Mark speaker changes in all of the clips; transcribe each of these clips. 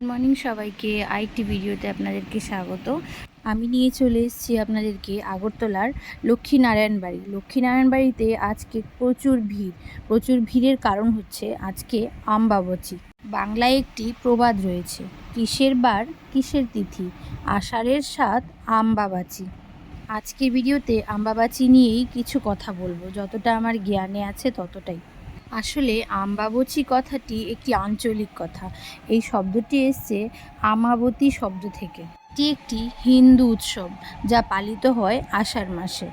Speaker 1: Good morning সবাইকে, আরেকটি ভিডিওতে আপনাদেরকে স্বাগত। আমি নিয়ে চলে এসেছি আপনাদেরকে আগরতলার লক্ষ্মীনারায়ণ বাড়ি লক্ষ্মীনারায়ণ বাড়িতে আজকে প্রচুর ভিড়। প্রচুর ভিড়ের কারণ হচ্ছে আজকে আমবাবচি বাংলায় একটি প্রবাদ রয়েছে, কিসের বার, কিসের তিথি? আষাঢ়ের স্বাদ আমবাবাচি আজকের ভিডিওতে আমবাবাচি নিয়েই কিছু কথা বলব। যতটা আমার জ্ঞানে আছে ততটাই। আসলে আমবাবচি কথাটি একটি আঞ্চলিক কথা। এই শব্দটি এসছে আমাবতী শব্দ থেকে। এটি একটি হিন্দু উৎসব, যা পালিত হয় আষাঢ় মাসে।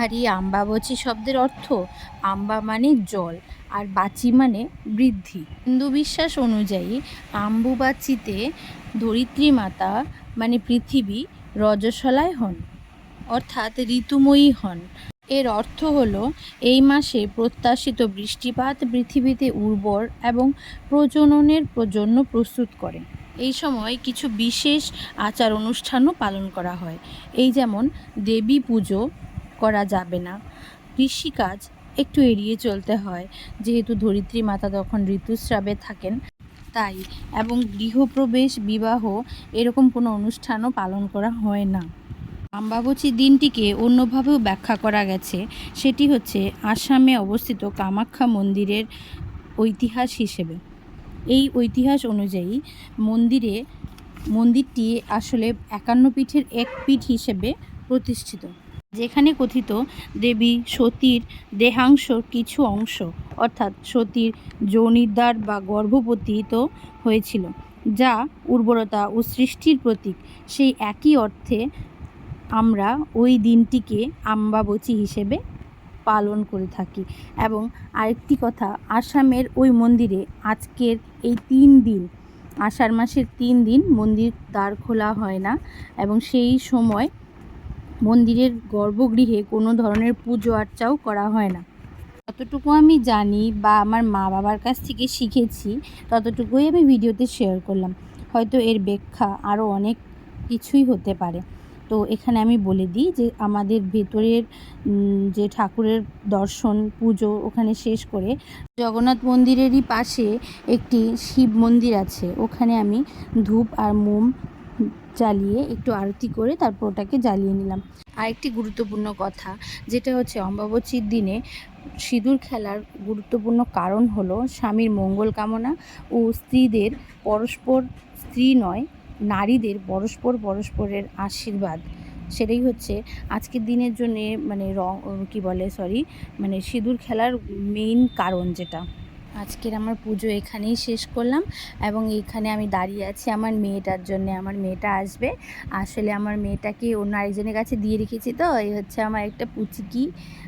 Speaker 1: আর এই আম্বাবচী শব্দের অর্থ আম্বা মানে জল, আর বাচি মানে বৃদ্ধি। হিন্দু বিশ্বাস অনুযায়ী আম্বুবাচিতে ধরিত্রী মাতা মানে পৃথিবী রজস্বলায় হন, অর্থাৎ ঋতুময়ী হন। এর অর্থ হলো, এই মাসে প্রত্যাশিত বৃষ্টিপাত পৃথিবীতে উর্বর এবং প্রজননের জন্য প্রস্তুত করে। এই সময় কিছু বিশেষ আচার অনুষ্ঠানও পালন করা হয়। এই যেমন দেবী পুজো করা যাবে না। কৃষিকাজ একটু এড়িয়ে চলতে হয়, যেহেতু ধরিত্রী মাতা তখন ঋতুস্রাবে থাকেন তাই, এবং গৃহপ্রবেশ, বিবাহ এরকম কোনো অনুষ্ঠানও পালন করা হয় না। আম্বাবচী দিনটিকে অন্যভাবেও ব্যাখ্যা করা গেছে। সেটি হচ্ছে আসামে অবস্থিত কামাখ্যা মন্দিরের ঐতিহাস হিসেবে। এই ঐতিহাস অনুযায়ী মন্দিরে, মন্দিরটি আসলে একান্ন পীঠের এক পীঠ হিসেবে প্রতিষ্ঠিত, যেখানে কথিত দেবী সতীর দেহাংশর কিছু অংশ, অর্থাৎ সতীর যৌনিদ্বার বা গর্ভপতিত হয়েছিল, যা উর্বরতা ও সৃষ্টির প্রতীক। সেই একই অর্থে আমরা ওই দিনটিকে আম্বাবচী হিসেবে পালন করে থাকি। এবং আরেকটি কথা, আসামের ওই মন্দিরে আজকের এই তিন দিন, আষাঢ় মাসের তিন দিন মন্দির দ্বার খোলা হয় না। এবং সেই সময় মন্দিরের গর্ভগৃহে কোনো ধরনের পুজো আর্চাও করা হয় না। যতটুকু আমি জানি বা আমার মা বাবার কাছ থেকে শিখেছি, ততটুকুই আমি ভিডিওতে শেয়ার করলাম। হয়তো এর ব্যাখ্যা আরও অনেক কিছুই হতে পারে। তো এখানে আমি বলে দিই যে আমাদের ভেতরের যে ঠাকুরের দর্শন, পুজো ওখানে শেষ করে জগন্নাথ মন্দিরেরই পাশে একটি শিব মন্দির আছে। ওখানে আমি ধূপ আর মোম জ্বালিয়ে একটু আরতি করে তারপর ওটাকে জ্বালিয়ে নিলাম। আরেকটি গুরুত্বপূর্ণ কথা, যেটা হচ্ছে অম্বাবচীর দিনে সিঁদুর খেলার গুরুত্বপূর্ণ কারণ হলো স্বামীর মঙ্গল কামনা ও স্ত্রীদের পরস্পর স্ত্রী নয় নারীদের পরস্পর পরস্পরের আশীর্বাদ। সেটাই হচ্ছে আজকের দিনের জন্য মানে রং, কী বলে সরি মানে সিঁদুর খেলার মেইন কারণ যেটা। আজকের আমার পুজো এখানেই শেষ করলাম এবং এখানে আমি দাঁড়িয়ে আছি আমার মেয়েটার জন্য, আমার মেয়েটা আসবে। আসলে আমার মেয়েটাকে অন্য আরেকজনের কাছে দিয়ে রেখেছি তো, এই হচ্ছে আমার একটা পুচিকি,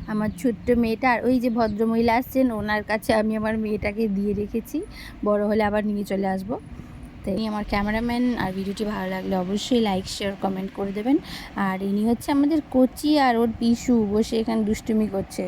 Speaker 1: আমার ছোট্ট মেয়েটা। আর ওই যে ভদ্রমহিলা আসছেন, ওনার কাছে আমি আমার মেয়েটাকে দিয়ে রেখেছি। বড় হলে আবার নিয়ে চলে আসব। তো ইনি আমার ক্যামেরাম্যান, আর ভিডিওটি ভালো লাগলে অবশ্যই লাইক, শেয়ার, কমেন্ট করে দেবেন। আর ইনি হচ্ছে আমাদের কোচি আর ওর পিসু, বসে এখানে দুষ্টুমি করছে।